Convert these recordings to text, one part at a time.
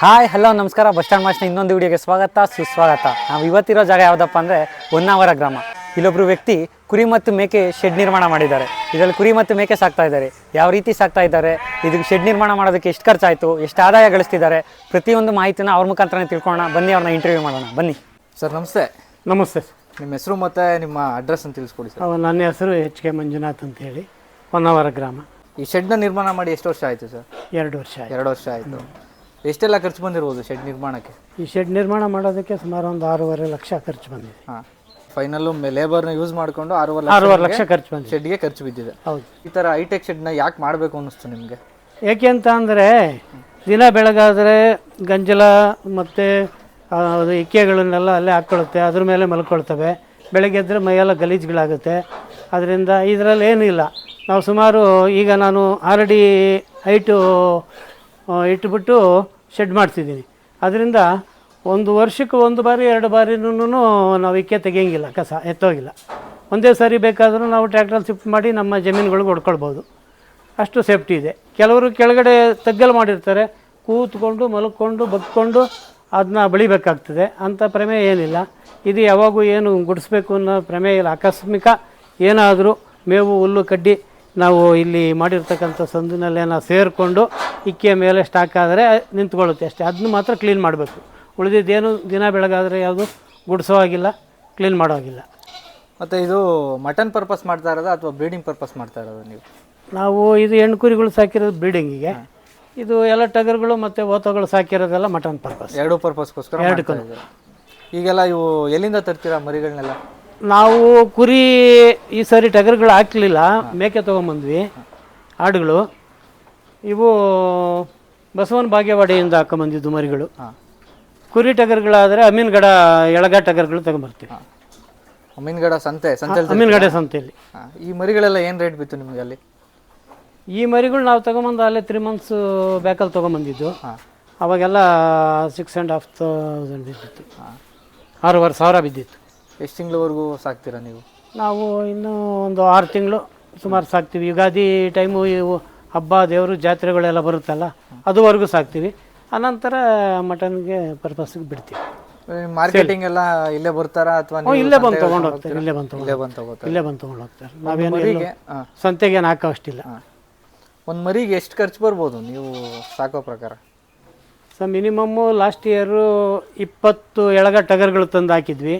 Hi hello ನಮಸ್ಕಾರ. Bus stand ಮಾಸ್ನ ಇನ್ನೊಂದು ವಿಡಿಯೋಗೆ ಸ್ವಾಗತ ಸುಸ್ವಾಗತ. ನಾವು ಇವತ್ತಿರೋ ಜಾಗ ಯಾವುದಪ್ಪ ಅಂದರೆ ಹೊನ್ನಾವರ ಗ್ರಾಮ. ಇಲ್ಲೊಬ್ಬರು ವ್ಯಕ್ತಿ ಕುರಿ ಮತ್ತು ಮೇಕೆ ಶೆಡ್ ನಿರ್ಮಾಣ ಮಾಡಿದ್ದಾರೆ. ಇದರಲ್ಲಿ ಕುರಿ ಮತ್ತು ಮೇಕೆ ಸಾಕ್ತಾ ಇದ್ದಾರೆ. ಯಾವ ರೀತಿ ಸಾಕ್ತಾ ಇದ್ದಾರೆ? ಇದಕ್ಕೆ ಶೆಡ್ ನಿರ್ಮಾಣ ಮಾಡೋದಕ್ಕೆ ಎಷ್ಟು ಖರ್ಚಾಯಿತು? ಎಷ್ಟು ಆದಾಯ ಗಳಿಸ್ತಿದ್ದಾರೆ? ಪ್ರತಿಯೊಂದು ಮಾಹಿತಿನ ಅವ್ರ ಮುಖಾಂತರನೇ ತಿಳ್ಕೊಳ್ಳೋಣ. ಬನ್ನಿ ಅವ್ರನ್ನ ಇಂಟರ್ವ್ಯೂ ಮಾಡೋಣ. ಬನ್ನಿ. ಸರ್ ನಮಸ್ತೆ. ನಮಸ್ತೆ ನಿಮ್ಮ ಹೆಸರು ಮತ್ತು ನಿಮ್ಮ ಅಡ್ರೆಸ್ ಅಂತ ತಿಳಿಸ್ಕೊಡಿ ಸರ್. ನನ್ನ ಹೆಸರು ಎಚ್ ಕೆ ಮಂಜುನಾಥ್ ಅಂತ ಹೇಳಿ ಹೊನ್ನಾವರ ಗ್ರಾಮ. ಈ ಶೆಡ್ನ ನಿರ್ಮಾಣ ಮಾಡಿ ಎಷ್ಟು ವರ್ಷ ಆಯಿತು ಸರ್? ಎರಡು ವರ್ಷ ಆಯ್ತು. ಎರಡು ವರ್ಷ ಆಯಿತು. ಎಷ್ಟೆಲ್ಲ ಖರ್ಚು ಬಂದಿರ್ಬೋದು ಶೆಡ್ ನಿರ್ಮಾಣಕ್ಕೆ? ಈ ಶೆಡ್ ನಿರ್ಮಾಣ ಮಾಡೋದಕ್ಕೆ ಸುಮಾರು ಒಂದು ಆರೂವರೆ ಲಕ್ಷ ಖರ್ಚು ಬಂದಿದೆ. ಹಾಂ. ಫೈನಲ್ಲು ಲೇಬರ್ನ ಯೂಸ್ ಮಾಡಿಕೊಂಡು ಆರೂವರೆ ಆರೂವರೆ ಲಕ್ಷ ಖರ್ಚು ಬಂದಿದೆ. ಶೆಡ್ಗೆ ಖರ್ಚು ಬಿದ್ದಿದೆ. ಹೌದು. ಈ ಥರ ಹೈಟೆಕ್ ಶೆಡ್ನ ಯಾಕೆ ಮಾಡಬೇಕು ಅನ್ನಿಸ್ತು ನಿಮಗೆ? ಏಕೆ ಅಂತ ಅಂದರೆ ದಿನ ಬೆಳಗಾದರೆ ಗಂಜಲ ಮತ್ತು ಅದು ಇಕ್ಕೆಗಳನ್ನೆಲ್ಲ ಅಲ್ಲೇ ಹಾಕ್ಕೊಳುತ್ತೆ. ಅದ್ರ ಮೇಲೆ ಮಲ್ಕೊಳ್ತವೆ. ಬೆಳಗ್ಗೆ ಎದ್ದರೆ ಮೈಯೆಲ್ಲ ಗಲೀಜುಗಳಾಗುತ್ತೆ. ಅದರಿಂದ ಇದರಲ್ಲಿ ಏನಿಲ್ಲ ನಾವು ಸುಮಾರು ಈಗ ನಾನು ಆಲ್ರೆಡಿ ಹೈಟು ಇಟ್ಬಿಟ್ಟು ಶೆಡ್ ಮಾಡ್ತಿದ್ದೀನಿ. ಅದರಿಂದ ಒಂದು ವರ್ಷಕ್ಕೆ ಒಂದು ಬಾರಿ, ಎರಡು ಬಾರಿನೂ ನಾವು ಇಕ್ಕೆ ತೆಗಿಯಂಗಿಲ್ಲ, ಕಸ ಎತ್ತೋಗಿಲ್ಲ. ಒಂದೇ ಸಾರಿ ಬೇಕಾದರೂ ನಾವು ಟ್ರ್ಯಾಕ್ಟ್ರಲ್ಲಿ ಶಿಫ್ಟ್ ಮಾಡಿ ನಮ್ಮ ಜಮೀನುಗಳಿಗೆ ಹೊಡ್ಕೊಳ್ಬೋದು. ಅಷ್ಟು ಸೇಫ್ಟಿ ಇದೆ. ಕೆಲವರು ಕೆಳಗಡೆ ತಗ್ಗಲು ಮಾಡಿರ್ತಾರೆ. ಕೂತ್ಕೊಂಡು, ಮಲ್ಕೊಂಡು, ಬಗ್ಕೊಂಡು ಅದನ್ನ ಬಳಿಬೇಕಾಗ್ತದೆ. ಅಂಥ ಪ್ರಮೇಯ ಏನಿಲ್ಲ. ಇದು ಯಾವಾಗೂ ಏನು ಗುಡಿಸ್ಬೇಕು ಅನ್ನೋ ಪ್ರಮೇಯ ಇಲ್ಲ. ಆಕಸ್ಮಿಕ ಏನಾದರೂ ಮೇವು, ಹುಲ್ಲು ಕಡ್ಡಿ ನಾವು ಇಲ್ಲಿ ಮಾಡಿರ್ತಕ್ಕಂಥ ಸಂದಿನಲ್ಲೇನೋ ಸೇರಿಕೊಂಡು ಇಕ್ಕಿಯ ಮೇಲೆ ಸ್ಟಾಕ್ ಆದರೆ ನಿಂತ್ಕೊಳ್ಳುತ್ತೆ ಅಷ್ಟೇ. ಅದನ್ನ ಮಾತ್ರ ಕ್ಲೀನ್ ಮಾಡಬೇಕು. ಉಳಿದಿದ್ದೇನು ದಿನ ಬೆಳಗಾದರೆ ಯಾವುದು? ಗುಡಿಸೋ ಆಗಿಲ್ಲ ಕ್ಲೀನ್ ಮಾಡೋ ಆಗಿಲ್ಲ ಮತ್ತು ಇದು ಮಟನ್ ಪರ್ಪಸ್ ಮಾಡ್ತಾ ಇರೋದಾ ಅಥವಾ ಬ್ರೀಡಿಂಗ್ ಪರ್ಪಸ್ ಮಾಡ್ತಾ ಇರೋದು ನೀವು? ನಾವು ಇದು ಹೆಣ್ಣು ಕುರಿಗಳು ಸಾಕಿರೋದು ಬ್ರೀಡಿಂಗಿಗೆ ಇದು ಎಲ್ಲ ಟಗರುಗಳು ಮತ್ತು ಓತಗಳು ಸಾಕಿರೋದೆಲ್ಲ ಮಟನ್ ಪರ್ಪಸ್ ಎರಡೂ ಪರ್ಪಸ್ಗೋಸ್ಕರ ಎರಡು ಇದ್ದೀರಾ. ಈಗೆಲ್ಲ ಇವು ಎಲ್ಲಿಂದ ತರ್ತೀರಾ ಮರಿಗಳನ್ನೆಲ್ಲ? ನಾವು ಕುರಿ ಈ ಸರಿ ಟಗರುಗಳು ಹಾಕ್ಲಿಲ್ಲ ಮೇಕೆ ತೊಗೊಂಬಂದ್ವಿ ಆಡುಗಳು. ಇವು ಬಸವನ ಭಾಗ್ಯವಾಡಿಯಿಂದ ಹಾಕೊಂಬಂದಿದ್ದು ಮರಿಗಳು ಕುರಿ ಟಗರುಗಳಾದರೆ ಅಮೀನ್ಗಡ ಎಳಗ ಟಗರುಗಳು ತಗೊಂಬರ್ತೀವಿ. ಅಮೀನ್ಗಡ ಮೀನುಗಡ ಸಂತೆ ಸಂತೆ ಅಮೀನ್ಗಡ ಸಂತೆಯಲ್ಲಿ. ಈ ಮರಿಗಳೆಲ್ಲ ಏನು ರೇಟ್ ಬಿತ್ತು ನಿಮಗೆ ಅಲ್ಲಿ? ಈ ಮರಿಗಳು ನಾವು ತಗೊಂಬಂದು ಅಲ್ಲೇ ತ್ರೀ ಮಂತ್ಸ್ ಬ್ಯಾಕಲ್ಲಿ ತೊಗೊಂಬಂದಿದ್ದು. ಅವಾಗೆಲ್ಲ ಸಿಕ್ಸ್ ಆ್ಯಂಡ್ ಹಾಫ್ ತೌಸಂಡ್ ಬಿದ್ದಿತ್ತು. ಆರೂವರೆ ಸಾವಿರ ಬಿದ್ದಿತ್ತು. ಎಷ್ಟು ತಿಂಗಳವರೆಗೂ ಸಾಕ್ತೀರಾ ನೀವು? ನಾವು ಇನ್ನೂ ಒಂದು ಆರು ತಿಂಗಳು ಸುಮಾರು ಸಾಕ್ತೀವಿ. ಯುಗಾದಿ ಟೈಮು ಇವು ಹಬ್ಬ ದೇವರು ಜಾತ್ರೆಗಳೆಲ್ಲ ಬರುತ್ತಲ್ಲ ಅದುವರೆಗೂ ಸಾಕ್ತೀವಿ. ಅನಂತರ ಮಟನ್ಗೆ ಪರ್ಪಸ್ಗೆ ಬಿಡ್ತೀವಿ. ಮಾರ್ಕೆಟಿಂಗ್ ಎಲ್ಲ ಇಲ್ಲೇ ಬರ್ತಾರಾ ಅಥವಾ ಇಲ್ಲೇ ಬಂದು ತೊಗೊಂಡು ಹೋಗ್ತಾರೆ ಇಲ್ಲೇ ಬಂದು ಇಲ್ಲೇ ಬಂದು ತಗೋತಾರೆ. ಇಲ್ಲೇ ಬಂದು ತೊಗೊಂಡು ಹೋಗ್ತಾರೆ. ನಾವೇನು ಮರಿಗೆ ಹಾಂ. ಸಂತೆಗೆ ಏನು ಹಾಕೋ ಅಷ್ಟಿಲ್ಲ. ಒಂದು ಮರಿಗೆ ಎಷ್ಟು ಖರ್ಚು ಬರ್ಬೋದು ನೀವು ಸಾಕೋ ಪ್ರಕಾರ? ಸೊ ಮಿನಿಮಮ್ಮು ಲಾಸ್ಟ್ ಇಯರು ಇಪ್ಪತ್ತು ಎಳಗ ಟಗರ್ಗಳು ತಂದು ಹಾಕಿದ್ವಿ.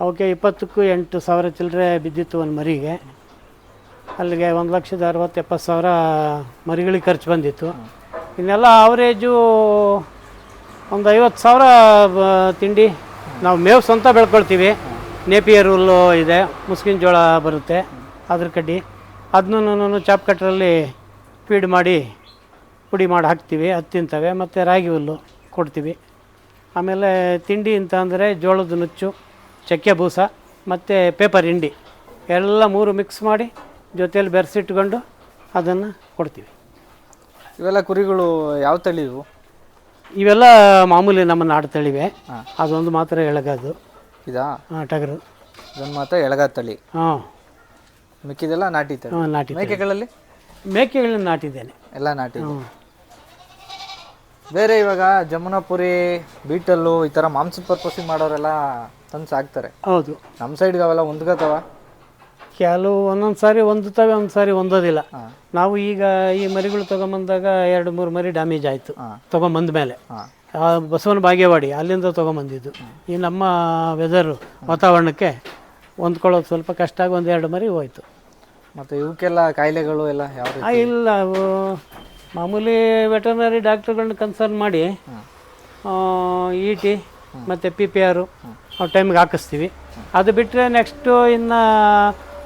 ಅವಕ್ಕೆ ಇಪ್ಪತ್ತಕ್ಕೂ ಎಂಟು ಸಾವಿರ ಚಿಲ್ಲರೆ ಬಿದ್ದಿತ್ತು ಒಂದು ಮರಿಗೆ. ಅಲ್ಲಿಗೆ ಒಂದು ಲಕ್ಷದ ಅರವತ್ತು ಎಪ್ಪತ್ತು ಸಾವಿರ ಮರಿಗಳಿಗೆ ಖರ್ಚು ಬಂದಿತ್ತು. ಇನ್ನೆಲ್ಲ ಆವ್ರೇಜು ಒಂದು ಐವತ್ತು ಸಾವಿರ ತಿಂಡಿ. ನಾವು ಮೇವು ಸ್ವಂತ ಬೆಳ್ಕೊಳ್ತೀವಿ. ನೇಪಿಯರ್ ಹುಲ್ಲು ಇದೆ. ಮುಸ್ಕಿನ ಜೋಳ ಬರುತ್ತೆ. ಅದ್ರ ಕಡ್ಡಿ. ಅದನ್ನೂ ಚಾಪ್ ಕಟ್ಟರಲ್ಲಿ ಫೀಡ್ ಮಾಡಿ, ಪುಡಿ ಮಾಡಿ ಹಾಕ್ತೀವಿ. ಅದು ತಿಂತವೆ. ಮತ್ತು ರಾಗಿ ಹುಲ್ಲು ಕೊಡ್ತೀವಿ. ಆಮೇಲೆ ತಿಂಡಿ ಅಂತ ಅಂದರೆ ಜೋಳದ ನುಚ್ಚು. ಚಕ್ಕೆ ಬೂಸ ಮತ್ತು ಪೇಪರ್ ಹಿಂಡಿ ಎಲ್ಲ ಮೂರು ಮಿಕ್ಸ್ ಮಾಡಿ ಜೊತೆಯಲ್ಲಿ ಬೆರೆಸಿಟ್ಕೊಂಡು ಅದನ್ನು ಕೊಡ್ತೀವಿ. ಇವೆಲ್ಲ ಕುರಿಗಳು ಯಾವ ತಳಿ ಇವು? ಇವೆಲ್ಲ ಮಾಮೂಲಿ ನಮ್ಮ ನಾಡು ತಳಿವೆ. ಅದೊಂದು ಮಾತ್ರ ಎಳಗದು. ಇದಾ? ಹಾಂ ಟಗರು. ಅದೊಂದು ಮಾತ್ರ ಎಳಗ ತಳಿ. ಹಾಂ. ಮಿಕ್ಕಿದೆಲ್ಲ ನಾಟಿ ತಳಿ. ಹಾಂ ನಾಟಿ ಮೇಕೆಗಳಲ್ಲಿ? ಮೇಕೆಗಳನ್ನ ನಾಟಿದ್ದೇನೆ. ಎಲ್ಲ ನಾಟಿ ಹ್ಞೂ ಬೇರೆ ಇವಾಗ ಜಮುನಾಪುರಿ ಬೀಟಲ್ಲು ಈ ಥರ ಮಾಂಸದ ಪರ್ಪಸಿಗೆ ಮಾಡೋರೆಲ್ಲ ತಂದು ಸಾಕ್ತಾರೆ. ಹೌದು. ನಮ್ಮ ಸೈಡ್ಗೆ ಅವೆಲ್ಲ ಹೊಂದ್ಕೋತಾವ? ಕೆಲವು ಒಂದೊಂದು ಸಾರಿ ಹೊಂದುತ್ತವೆ ಒಂದು ಸಾರಿ ಹೊಂದೋದಿಲ್ಲ. ನಾವು ಈಗ ಈ ಮರಿಗಳು ತೊಗೊಂಬಂದಾಗ ಎರಡು ಮೂರು ಮರಿ ಡ್ಯಾಮೇಜ್ ಆಯಿತು ತೊಗೊಂಬಂದ ಮೇಲೆ. ಬಸವನ ಭಾಗ್ಯವಾಡಿ ಅಲ್ಲಿಂದ ತೊಗೊಂಬಂದಿದ್ದು. ಈ ನಮ್ಮ ವೆದರು ವಾತಾವರಣಕ್ಕೆ ಹೊಂದ್ಕೊಳ್ಳೋದು ಸ್ವಲ್ಪ ಕಷ್ಟ ಆಗಿ ಒಂದು ಎರಡು ಮರಿ ಹೋಯ್ತು. ಮತ್ತು ಇವಕ್ಕೆಲ್ಲ ಕಾಯಿಲೆಗಳು ಎಲ್ಲ ಯಾವ ಇಲ್ಲ ಅವು ಮಾಮೂಲಿ ವೆಟರ್ನರಿ ಡಾಕ್ಟ್ರುಗಳನ್ನ ಕನ್ಸರ್ನ್ ಮಾಡಿ ಇ ಟಿ ಮತ್ತು ಪಿ ಪಿ ಆರು ಆ ಟೈಮಿಗೆ ಹಾಕಿಸ್ತೀವಿ. ಅದು ಬಿಟ್ಟರೆ ನೆಕ್ಸ್ಟು ಇನ್ನು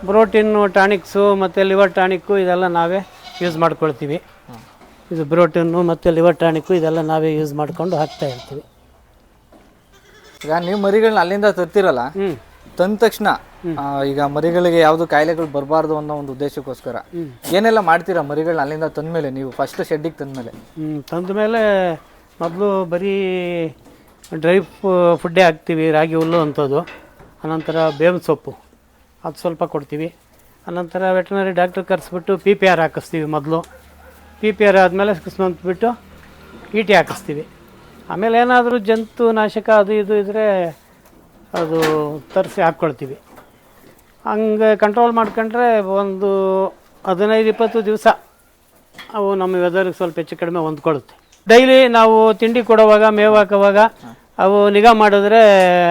ಬ್ರೋಟಿನ್ನು ಟಾನಿಕ್ಸು ಮತ್ತು ಲಿವರ್ ಟಾನಿಕ್ಕು ಇದೆಲ್ಲ ನಾವೇ ಯೂಸ್ ಮಾಡ್ಕೊಳ್ತೀವಿ. ಇದು ಬ್ರೋಟಿನ್ನು ಮತ್ತು ಲಿವರ್ ಟಾನಿಕ್ಕು ಇದೆಲ್ಲ ನಾವೇ ಯೂಸ್ ಮಾಡಿಕೊಂಡು ಹಾಕ್ತಾ ಇರ್ತೀವಿ. ಈಗ ನೀವು ಮರಿಗಳನ್ನ ಅಲ್ಲಿಂದ ತರ್ತಿರಲ್ಲ ತಂದ ತಕ್ಷಣ ಈಗ ಮರಿಗಳಿಗೆ ಯಾವುದು ಕಾಯಿಲೆಗಳು ಬರಬಾರ್ದು ಅನ್ನೋ ಒಂದು ಉದ್ದೇಶಕ್ಕೋಸ್ಕರ ಏನೆಲ್ಲ ಮಾಡ್ತೀರಾ ಮರಿಗಳನ್ನ ಅಲ್ಲಿಂದ ತಂದ ಮೇಲೆ ನೀವು ಫಸ್ಟ್ ಶೆಡ್ಡಿಗೆ ತಂದ್ಮೇಲೆ. ತಂದ ಮೇಲೆ ಮೊದಲು ಬರೀ ಡ್ರೈ ಫುಡ್ಡೇ ಹಾಕ್ತೀವಿ, ರಾಗಿ ಹುಲ್ಲು ಅಂಥದ್ದು. ಆನಂತರ ಬೇವಿನ ಸೊಪ್ಪು. ಅದು ಸ್ವಲ್ಪ ಕೊಡ್ತೀವಿ. ಆನಂತರ ವೆಟನರಿ ಡಾಕ್ಟ್ರ್ ಕರೆಸ್ಬಿಟ್ಟು ಪಿ ಪಿ ಆರ್ ಹಾಕಿಸ್ತೀವಿ ಮೊದಲು. ಪಿ ಪಿ ಆರ್ ಆದಮೇಲೆ ಬಿಟ್ಟು ಇ ಟಿ ಹಾಕಿಸ್ತೀವಿ. ಆಮೇಲೆ ಏನಾದರೂ ಜಂತು, ನಾಶಕ, ಅದು ಇದು ಇದ್ದರೆ ಅದು ತರಿಸಿ ಹಾಕ್ಕೊಳ್ತೀವಿ. ಹಂಗೆ ಕಂಟ್ರೋಲ್ ಮಾಡ್ಕೊಂಡ್ರೆ ಒಂದು ಹದಿನೈದು, ಇಪ್ಪತ್ತು ದಿವಸ ಅವು ನಮ್ಮ ವೆದರ್ಗೆ ಸ್ವಲ್ಪ ಹೆಚ್ಚು ಕಡಿಮೆ ಹೊಂದ್ಕೊಳ್ಳುತ್ತೆ ಡೈಲಿ ನಾವು ತಿಂಡಿ ಕೊಡುವಾಗ, ಮೇವು ಹಾಕುವಾಗ ಅವು ನಿಗಾ ಮಾಡಿದ್ರೆ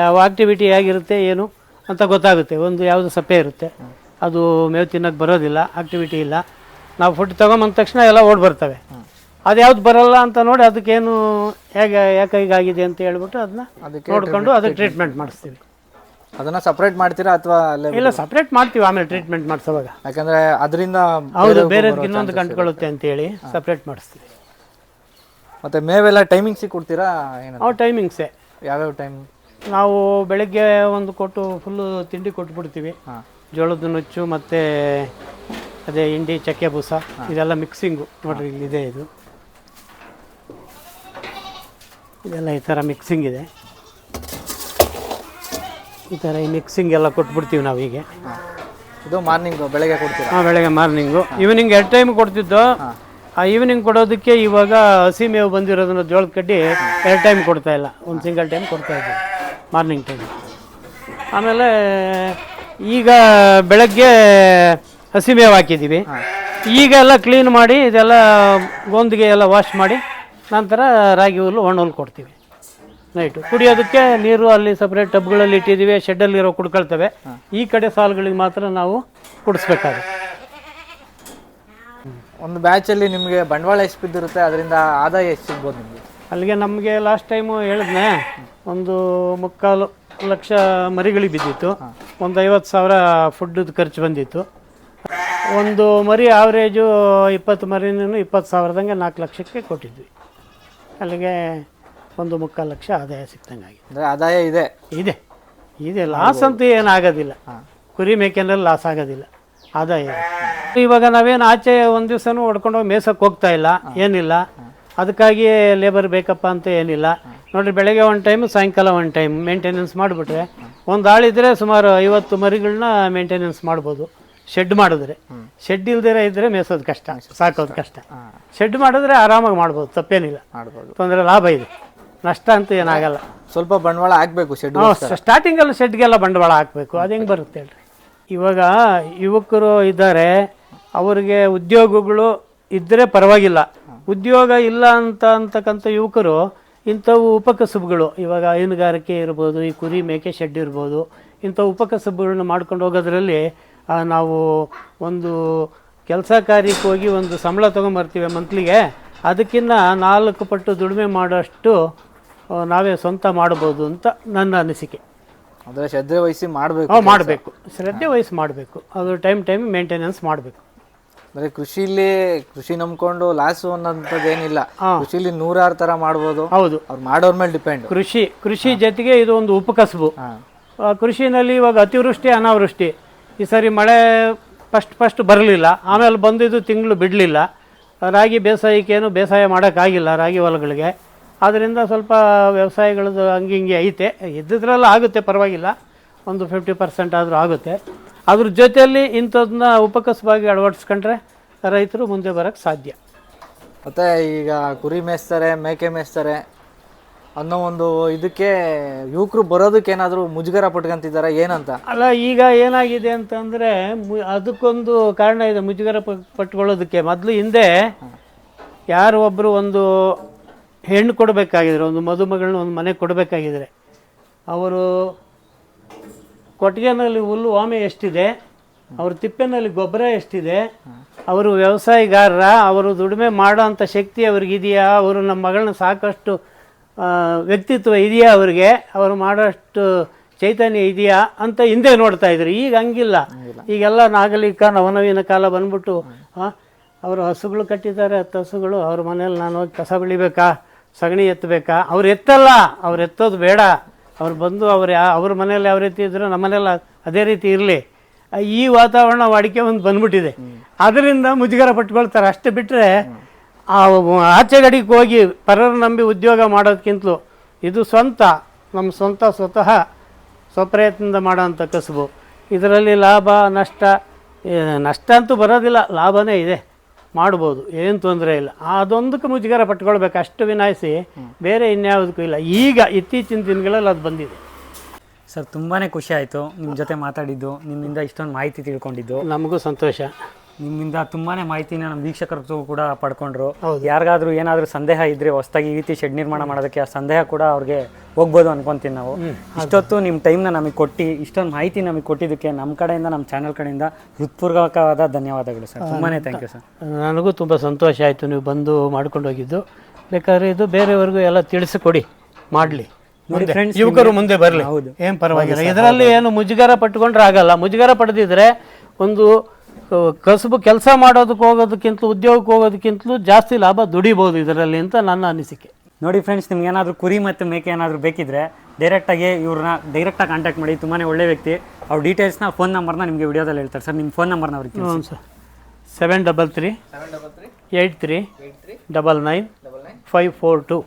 ಅವು ಆಕ್ಟಿವಿಟಿ ಹೇಗಿರುತ್ತೆ ಏನು ಅಂತ ಗೊತ್ತಾಗುತ್ತೆ. ಒಂದು ಯಾವುದು ಸಪ್ಪೆ ಇರುತ್ತೆ. ಅದು ಮೇವು ತಿನ್ನೋಕ್ಕೆ ಬರೋದಿಲ್ಲ ಆಕ್ಟಿವಿಟಿ ಇಲ್ಲ. ನಾವು ಫುಡ್ ತೊಗೊಂಬಂದ ತಕ್ಷಣ ಎಲ್ಲ ಓಡ್ ಬರ್ತವೆ. ಅದು ಯಾವ್ದು ಬರಲ್ಲ ಅಂತ ನೋಡಿ ಅದಕ್ಕೇನು ಹೇಗೆ ಯಾಕೆ ಹೀಗಾಗಿದೆ ಅಂತ ಹೇಳ್ಬಿಟ್ಟು ಅದನ್ನ ಅದಕ್ಕೆ ನೋಡಿಕೊಂಡು ಅದಕ್ಕೆ ಟ್ರೀಟ್ಮೆಂಟ್ ಮಾಡಿಸ್ತೀವಿ. ಅದನ್ನ ಸಪ್ರೇಟ್ ಮಾಡ್ತೀರಾ ಅಥವಾ ಇಲ್ಲ ಸಪ್ರೇಟ್ ಮಾಡ್ತೀವಿ ಆಮೇಲೆ ಟ್ರೀಟ್ಮೆಂಟ್ ಮಾಡಿಸೋವಾಗ. ಯಾಕಂದ್ರೆ ಅದರಿಂದ ಹೌದು ಬೇರೆ ಇನ್ನೊಂದು ಕಂಡುಕೊಳ್ಳುತ್ತೆ ಅಂತೇಳಿ ಸಪ್ರೇಟ್ ಮಾಡಿಸ್ತೀವಿ. ಮತ್ತೆ ಮೇವೆಲ್ಲ ಟೈಮಿಂಗ್ಸಿಗೆ ಕೊಡ್ತೀರಾ ಏನು ಅವು ಟೈಮಿಂಗ್ಸೇ ಯಾವ್ಯಾವ ಟೈಮ್ ನಾವು ಬೆಳಗ್ಗೆ ಒಂದು ಕೊಟ್ಟು ಫುಲ್ಲು ತಿಂಡಿ ಕೊಟ್ಬಿಡ್ತೀವಿ. ಹಾಂ. ಜೋಳದ ನುಚ್ಚು ಮತ್ತು ಅದೇ ಹಿಂಡಿ ಚಕ್ಕೆ ಬೂಸ ಇದೆಲ್ಲ ಮಿಕ್ಸಿಂಗು ನೋಡ್ರಿ ಇಲ್ಲಿದೆ ಇದು ಇದೆಲ್ಲ ಈ ಥರ ಮಿಕ್ಸಿಂಗ್ ಇದೆ. ಈ ಥರ ಈ ಮಿಕ್ಸಿಂಗ್ ಎಲ್ಲ ಕೊಟ್ಬಿಡ್ತೀವಿ ನಾವು ಹೀಗೆ. ಇದು ಮಾರ್ನಿಂಗ್ ಬೆಳಗ್ಗೆ ಕೊಡ್ತೀರಾ? ಹಾಂ ಬೆಳಗ್ಗೆ ಮಾರ್ನಿಂಗು ಈವ್ನಿಂಗ್ ಎರಡು ಟೈಮ್ ಕೊಡ್ತಿದ್ದು ಆ ಈವ್ನಿಂಗ್ ಕೊಡೋದಕ್ಕೆ ಇವಾಗ ಹಸಿ ಮೇವು ಬಂದಿರೋದನ್ನ ಜೋಳದ ಕಡ್ಡಿ ಎರಡು ಟೈಮ್ ಕೊಡ್ತಾ ಇಲ್ಲ. ಒಂದು ಸಿಂಗಲ್ ಟೈಮ್ ಕೊಡ್ತಾ ಇದ್ದೀವಿ ಮಾರ್ನಿಂಗ್ ಟೈಮ್ ಆಮೇಲೆ ಈಗ ಬೆಳಗ್ಗೆ ಹಸಿ ಮೇವು ಹಾಕಿದ್ದೀವಿ. ಈಗ ಎಲ್ಲ ಕ್ಲೀನ್ ಮಾಡಿ ಇದೆಲ್ಲ ಗೋಂದಿಗೆ ಎಲ್ಲ ವಾಶ್ ಮಾಡಿ ನಂತರ ರಾಗಿ ಹುಲ್ಲು ಒಣ ಹುಲ್ಲು ಕೊಡ್ತೀವಿ. ನೈಟು ಕುಡಿಯೋದಕ್ಕೆ ನೀರು ಅಲ್ಲಿ ಸಪ್ರೇಟ್ ಟಬ್ಗಳಲ್ಲಿ ಇಟ್ಟಿದ್ದೀವಿ. ಶೆಡ್ಡಲ್ಲಿರೋ ಕುಡ್ಕೊಳ್ತವೆ. ಈ ಕಡೆ ಸಾಲುಗಳಿಗೆ ಮಾತ್ರ ನಾವು ಕುಡಿಸ್ಬೇಕಾಗುತ್ತೆ. ಒಂದು ಬ್ಯಾಚಲ್ಲಿ ನಿಮಗೆ ಬಂಡವಾಳ ಎಷ್ಟು ಬಿದ್ದಿರುತ್ತೆ ಅದರಿಂದ ಆದಾಯ ಎಷ್ಟು ಸಿಗ್ಬೋದು ನಿಮಗೆ? ಅಲ್ಲಿಗೆ ನಮಗೆ ಲಾಸ್ಟ್ ಟೈಮು ಹೇಳಿದ್ನೆ ಒಂದು ಮುಕ್ಕಾಲು ಲಕ್ಷ ಮರಿಗಳಿಗೆ ಬಿದ್ದಿತ್ತು. ಒಂದು ಐವತ್ತು ಸಾವಿರ ಫುಡ್ದು ಖರ್ಚು ಬಂದಿತ್ತು. ಒಂದು ಮರಿ ಆವ್ರೇಜು ಇಪ್ಪತ್ತು ಮರಿನೂ ಇಪ್ಪತ್ತು ಸಾವಿರದಂಗೆ ನಾಲ್ಕು ಲಕ್ಷಕ್ಕೆ ಕೊಟ್ಟಿದ್ವಿ. ಅಲ್ಲಿಗೆ ಒಂದು ಮುಕ್ಕಾಲು ಲಕ್ಷ ಆದಾಯ ಸಿಕ್ತಂಗಾಗಿ ಅಂದರೆ ಆದಾಯ ಇದೆ? ಇದೆ. ಇದೆ ಲಾಸ್ ಅಂತೂ ಏನಾಗೋದಿಲ್ಲ. ಕುರಿ ಮೇಕೆನಲ್ಲಿ ಲಾಸ್ ಆಗೋದಿಲ್ಲ. ಆದಾಯ ಇವಾಗ ನಾವೇನು ಆಚೆ ಒಂದು ದಿವಸನೂ ಹೊಡ್ಕೊಂಡೋಗಿ ಮೇಸಕ್ಕೆ ಹೋಗ್ತಾ ಇಲ್ಲ ಏನಿಲ್ಲ. ಅದಕ್ಕಾಗಿ ಲೇಬರ್ ಬೇಕಪ್ಪ ಅಂತ ಏನಿಲ್ಲ. ನೋಡಿರಿ ಬೆಳಗ್ಗೆ ಒಂದು ಟೈಮ್ ಸಾಯಂಕಾಲ ಒಂದು ಟೈಮ್ ಮೇಂಟೆನೆನ್ಸ್ ಮಾಡಿಬಿಟ್ರೆ ಒಂದು ಆಳಿದ್ರೆ ಸುಮಾರು ಐವತ್ತು ಮರಿಗಳನ್ನ ಮೇಂಟೆನೆನ್ಸ್ ಮಾಡ್ಬೋದು. ಶೆಡ್ ಮಾಡಿದ್ರೆ. ಶೆಡ್ ಇಲ್ದಿರ ಇದ್ರೆ ಮೇಸೋದು ಕಷ್ಟ ಸಾಕೋದು ಕಷ್ಟ. ಶೆಡ್ ಮಾಡಿದ್ರೆ ಆರಾಮಾಗಿ ಮಾಡ್ಬೋದು ತಪ್ಪೇನಿಲ್ಲ. ಮಾಡ್ಬೋದು. ತೊಂದರೆ ಲಾಭ ಇದೆ. ನಷ್ಟ ಅಂತೂ ಏನಾಗಲ್ಲ. ಸ್ವಲ್ಪ ಬಂಡವಾಳ ಹಾಕಬೇಕು ಶೆಡ್ ಸ್ಟಾರ್ಟಿಂಗಲ್ಲಿ ಶೆಡ್ಗೆಲ್ಲ ಬಂಡವಾಳ ಹಾಕಬೇಕು. ಅದು ಹೆಂಗೆ ಬರುತ್ತೆ ಹೇಳ್ರಿ? ಇವಾಗ ಯುವಕರು ಇದ್ದಾರೆ, ಅವರಿಗೆ ಉದ್ಯೋಗಗಳು ಇದ್ದರೆ ಪರವಾಗಿಲ್ಲ. ಉದ್ಯೋಗ ಇಲ್ಲ ಅಂತ ಅಂತಕ್ಕಂಥ ಯುವಕರು ಇಂಥವು ಉಪಕಸುಬುಗಳು. ಇವಾಗ ಹೈನುಗಾರಿಕೆ ಇರ್ಬೋದು, ಈ ಕುರಿ ಮೇಕೆ ಶೆಡ್ ಇರ್ಬೋದು ಇಂಥ ಉಪಕಸುಬುಗಳನ್ನ ಮಾಡ್ಕೊಂಡು ಹೋಗೋದ್ರಲ್ಲಿ ನಾವು ಒಂದು ಕೆಲಸ ಕಾರ್ಯಕ್ಕೆ ಹೋಗಿ ಒಂದು ಸಂಬಳ ತೊಗೊಂಬರ್ತೀವಿ ಮಂತ್ಲಿಗೆ ಅದಕ್ಕಿಂತ ನಾಲ್ಕು ಪಟ್ಟು ದುಡಿಮೆ ಮಾಡೋಷ್ಟು ನಾವೇ ಸ್ವಂತ ಮಾಡ್ಬೋದು ಅಂತ ನನ್ನ ಅನಿಸಿಕೆ. ಅಂದರೆ ಶ್ರದ್ಧೆ ವಹಿಸಿ ಮಾಡಬೇಕು ಮಾಡಬೇಕು. ಶ್ರದ್ಧೆ ವಹಿಸಿ ಮಾಡಬೇಕು. ಅದು ಟೈಮ್ ಟೈಮ್ ಮೇಂಟೆನೆನ್ಸ್ ಮಾಡಬೇಕು. ಅಂದ್ರೆ ಕೃಷಿಲಿ ಕೃಷಿ ನಂಬ್ಕೊಂಡು ಲಾಸು ಅನ್ನೋದೇನಿಲ್ಲ ಏನಿಲ್ಲ ಕೃಷಿಲಿ ನೂರಾರು ತರ ಮಾಡ್ಬೋದು. ಹೌದು. ಅವ್ರು ಮಾಡೋರ್ ಮೇಲೆ ಡಿಪೆಂಡ್. ಕೃಷಿ ಕೃಷಿ ಜೊತೆಗೆ ಇದು ಒಂದು ಉಪಕಸಬು. ಆ, ಕೃಷಿನಲ್ಲಿ ಇವಾಗ ಅತಿವೃಷ್ಟಿ ಅನಾವೃಷ್ಟಿ. ಈ ಸರಿ ಮಳೆ ಫಸ್ಟ್ ಫಸ್ಟ್ ಬರಲಿಲ್ಲ. ಆಮೇಲೆ ಬಂದಿದ್ದು ತಿಂಗಳು ಬಿಡಲಿಲ್ಲ. ರಾಗಿ ಬೇಸಾಯಕ್ಕೇನು ಬೇಸಾಯ ಮಾಡೋಕ್ಕಾಗಿಲ್ಲ ರಾಗಿ ಹೊಲಗಳಿಗೆ. ಆದ್ದರಿಂದ ಸ್ವಲ್ಪ ವ್ಯವಸಾಯಗಳದ್ದು ಹಂಗೆ ಹಿಂಗೆ ಐತೆ. ಇದ್ದಿದ್ರಲ್ಲ ಆಗುತ್ತೆ ಪರವಾಗಿಲ್ಲ. ಒಂದು ಫಿಫ್ಟಿ ಪರ್ಸೆಂಟ್ ಆದರೂ ಆಗುತ್ತೆ. ಅದ್ರ ಜೊತೆಯಲ್ಲಿ ಇಂಥದನ್ನ ಉಪಕಸವಾಗಿ ಅಳವಡಿಸ್ಕೊಂಡ್ರೆ ರೈತರು ಮುಂದೆ ಬರೋಕ್ಕೆ ಸಾಧ್ಯ. ಮತ್ತು ಈಗ ಕುರಿ ಮೇಯಿಸ್ತಾರೆ ಮೇಕೆ ಮೇಯಿಸ್ತಾರೆ ಅನ್ನೋ ಒಂದು ಇದಕ್ಕೆ ಯುವಕರು ಬರೋದಕ್ಕೆ ಏನಾದರೂ ಮುಜುಗರ ಪಟ್ಕೊಂತಿದ್ದಾರೆ ಏನಂತ? ಅಲ್ಲ ಈಗ ಏನಾಗಿದೆ ಅಂತಂದರೆ ಮು ಅದಕ್ಕೊಂದು ಕಾರಣ ಇದೆ ಮುಜುಗರ ಪಟ್ಕೊಳ್ಳೋದಕ್ಕೆ. ಮೊದಲು ಹಿಂದೆ ಯಾರು ಒಬ್ಬರು ಒಂದು ಹೆಣ್ಣು ಕೊಡಬೇಕಾಗಿದ್ರೆ ಒಂದು ಮದುಮಗಳನ್ನ ಒಂದು ಮನೆ ಕೊಡಬೇಕಾಗಿದ್ರೆ. ಅವರು ಕೊಟ್ಟಿಗೆನಲ್ಲಿ ಹುಲ್ಲು ವಾಮೆ ಎಷ್ಟಿದೆ ಅವ್ರ ತಿಪ್ಪೆನಲ್ಲಿ ಗೊಬ್ಬರ ಎಷ್ಟಿದೆ ಅವರು ವ್ಯವಸಾಯಗಾರರ ಅವರು ದುಡಿಮೆ ಮಾಡೋ ಅಂಥ ಶಕ್ತಿ ಅವ್ರಿಗಿದೆಯಾ ಅವರು ನಮ್ಮ ಮಗಳನ್ನ ಸಾಕಷ್ಟು ವ್ಯಕ್ತಿತ್ವ ಇದೆಯಾ ಅವ್ರಿಗೆ ಅವರು ಮಾಡೋಷ್ಟು ಚೈತನ್ಯ ಇದೆಯಾ ಅಂತ ಹಿಂದೆ ನೋಡ್ತಾ ಇದ್ರು. ಈಗ ಹಂಗಿಲ್ಲ. ಈಗೆಲ್ಲ ನಾಗಲಿಕ ನವನವೀನ ಕಾಲ ಬಂದ್ಬಿಟ್ಟು ಅವರು ಹಸುಗಳು ಕಟ್ಟಿದ್ದಾರೆ ಹತ್ತು ಹಸುಗಳು ಅವ್ರ ಮನೇಲಿ ನಾನು ಹೋಗಿ ಕಸ ಬೆಳಿಬೇಕಾ? ಸಗಣಿ ಎತ್ತಬೇಕಾ? ಅವ್ರು ಎತ್ತಲ್ಲ ಅವ್ರು ಎತ್ತೋದು ಬೇಡ. ಅವ್ರು ಬಂದು ಅವ್ರು ಯಾ ಅವ್ರ ಮನೇಲಿ ಯಾವ ರೀತಿ ಇದ್ರು ನಮ್ಮ ಮನೇಲಿ ಅದೇ ರೀತಿ ಇರಲಿ. ಈ ವಾತಾವರಣ ವಾಡಿಕೆ ಒಂದು ಬಂದ್ಬಿಟ್ಟಿದೆ. ಅದರಿಂದ ಮುಜುಗರ ಪಟ್ಕೊಳ್ತಾರೆ. ಅಷ್ಟು ಬಿಟ್ಟರೆ ಆ ಆಚೆ ಗಡಿಗೆ ಹೋಗಿ ಪರರ ನಂಬಿ ಉದ್ಯೋಗ ಮಾಡೋದಕ್ಕಿಂತಲೂ ಇದು ಸ್ವಂತ. ನಮ್ಮ ಸ್ವಂತ ಸ್ವತಃ ಸ್ವಪ್ರಯತ್ನದಿಂದ ಮಾಡೋಂಥ ಕಸುಬು. ಇದರಲ್ಲಿ ಲಾಭ ನಷ್ಟ ನಷ್ಟ ಅಂತೂ ಬರೋದಿಲ್ಲ. ಲಾಭನೇ ಇದೆ. ಮಾಡ್ಬೋದು ಏನು ತೊಂದರೆ ಇಲ್ಲ. ಅದೊಂದಕ್ಕೆ ಮುಜುಗರ ಪಟ್ಕೊಳ್ಬೇಕು ಅಷ್ಟು ವಿನಾಯಿಸಿ ಬೇರೆ ಇನ್ಯಾವುದಕ್ಕೂ ಇಲ್ಲ. ಈಗ ಇತ್ತೀಚಿನ ದಿನಗಳಲ್ಲಿ ಅದು ಬಂದಿದೆ. ಸರ್ ತುಂಬಾ ಖುಷಿ ಆಯಿತು ನಿಮ್ಮ ಜೊತೆ ಮಾತಾಡಿದ್ದು ನಿಮ್ಮಿಂದ ಇಷ್ಟೊಂದು ಮಾಹಿತಿ ತಿಳ್ಕೊಂಡಿದ್ದು. ನಮಗೂ ಸಂತೋಷ. ನಿಮ್ಮಿಂದ ತುಂಬಾನೇ ಮಾಹಿತಿನ ನಮ್ಮ ವೀಕ್ಷಕರು ಕೂಡ ಪಡ್ಕೊಂಡ್ರು. ಯಾರಿಗಾದ್ರೂ ಏನಾದರೂ ಸಂದೇಹ ಇದ್ರೆ ಹೊಸದಾಗಿ ಈ ರೀತಿ ಶೆಡ್ ನಿರ್ಮಾಣ ಮಾಡೋದಕ್ಕೆ ಆ ಸಂದೇಹ ಕೂಡ ಅವ್ರಿಗೆ ಹೋಗ್ಬೋದು ಅನ್ಕೊಂತೀನಿ ನಾವು. ಇಷ್ಟೊತ್ತು ನಿಮ್ಮ ಟೈಮ್ನ ನಮಗೆ ಕೊಟ್ಟು ಇಷ್ಟೊಂದು ಮಾಹಿತಿ ನಮಗೆ ಕೊಟ್ಟಿದ್ದಕ್ಕೆ ನಮ್ಮ ಕಡೆಯಿಂದ ನಮ್ಮ ಚಾನಲ್ ಕಡೆಯಿಂದ ಹೃತ್ಪೂರ್ವಕವಾದ ಧನ್ಯವಾದಗಳು ಸರ್. ತುಂಬಾ ಥ್ಯಾಂಕ್ ಯು ಸರ್ ನನಗೂ ತುಂಬ ಸಂತೋಷ ಆಯಿತು ನೀವು ಬಂದು ಮಾಡ್ಕೊಂಡು ಹೋಗಿದ್ದು ಬೇಕಾದ್ರೆ ಇದು ಬೇರೆಯವ್ರಿಗೂ ಎಲ್ಲ ತಿಳಿಸಿಕೊಡಿ ಮಾಡಲಿ. ಯುವಕರು ಮುಂದೆ ಬರಲಿ. ಹೌದು. ಏನು ಪರವಾಗಿಲ್ಲ. ಇದರಲ್ಲಿ ಏನು ಮುಜುಗರ ಪಟ್ಕೊಂಡ್ರೆ ಆಗಲ್ಲ. ಮುಜುಗರ ಪಡೆದಿದ್ರೆ ಒಂದು ಕಸುಬು ಕೆಲಸ ಮಾಡೋದಕ್ಕೆ ಹೋಗೋದಕ್ಕಿಂತಲೂ ಉದ್ಯೋಗಕ್ಕೆ ಹೋಗೋದಕ್ಕಿಂತಲೂ ಜಾಸ್ತಿ ಲಾಭ ದುಡಿಬೋದು ಇದರಲ್ಲಿ ಅಂತ ನನ್ನ ಅನಿಸಿಕೆ. ನೋಡಿ ಫ್ರೆಂಡ್ಸ್ ನಿಮ್ಗೆ ಏನಾದರೂ ಕುರಿ ಮತ್ತು ಮೇಕೆ ಏನಾದರೂ ಬೇಕಿದ್ರೆ ಡೈರೆಕ್ಟಾಗಿ ಇವ್ರನ್ನ ಡೈರೆಕ್ಟಾಗಿ ಕಾಂಟ್ಯಾಕ್ಟ್ ಮಾಡಿ. ತುಂಬಾ ಒಳ್ಳೆ ವ್ಯಕ್ತಿ. ಅವ್ರ ಡೀಟೇಲ್ಸ್ನ ಫೋನ್ ನಂಬರ್ನ ನಿಮಗೆ ವಿಡಿಯೋದಲ್ಲಿ ಹೇಳ್ತಾರೆ. ಸರ್ ನಿಮ್ಮ ಫೋನ್ ನಂಬರ್ನ ಅವ್ರಿಗೆ. ಹ್ಞೂ sir. Seven double three eight three double nine five four two